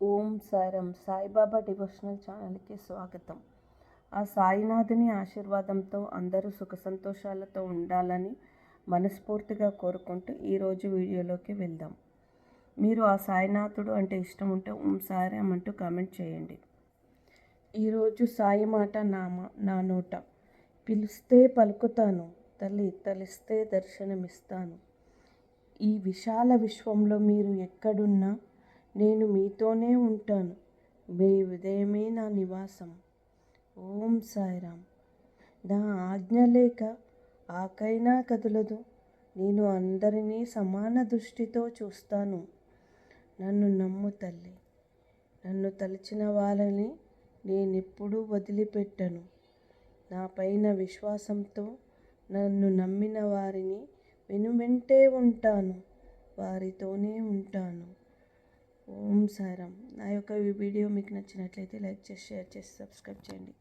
ఓం సారం సాయిబాబా డివోషనల్ ఛానల్కి స్వాగతం. ఆ సాయినాథుని ఆశీర్వాదంతో అందరూ సుఖ సంతోషాలతో ఉండాలని మనస్ఫూర్తిగా కోరుకుంటూ ఈరోజు వీడియోలోకి వెళ్దాం. మీరు ఆ సాయినాథుడు అంటే ఇష్టం ఉంటే ఓం సారం అంటూ కామెంట్ చేయండి. ఈరోజు సాయి మాట నామ నా నోట. పిలిస్తే పలుకుతాను తల్లి తలిస్తే దర్శనమిస్తాను. ఈ విశాల విశ్వంలో మీరు ఎక్కడున్నా నేను మీతోనే ఉంటాను. మీ ఉదయమే నా నివాసం. ఓం సాయిరామ్. నా ఆజ్ఞ లేక ఆకైనా కదలదు. నేను అందరినీ సమాన దృష్టితో చూస్తాను. నన్ను నమ్ము తల్లి. నన్ను తలిచిన వాళ్ళని నేనెప్పుడూ వదిలిపెట్టను. నా పైన విశ్వాసంతో నన్ను నమ్మిన వారిని వెనువెంటే ఉంటాను. వారితోనే ఉంటాను. ఓం సారం నా యొక్క ఈ వీడియో మీకు నచ్చినట్లయితే లైక్ చేసి షేర్ చేసి సబ్స్క్రైబ్ చేయండి.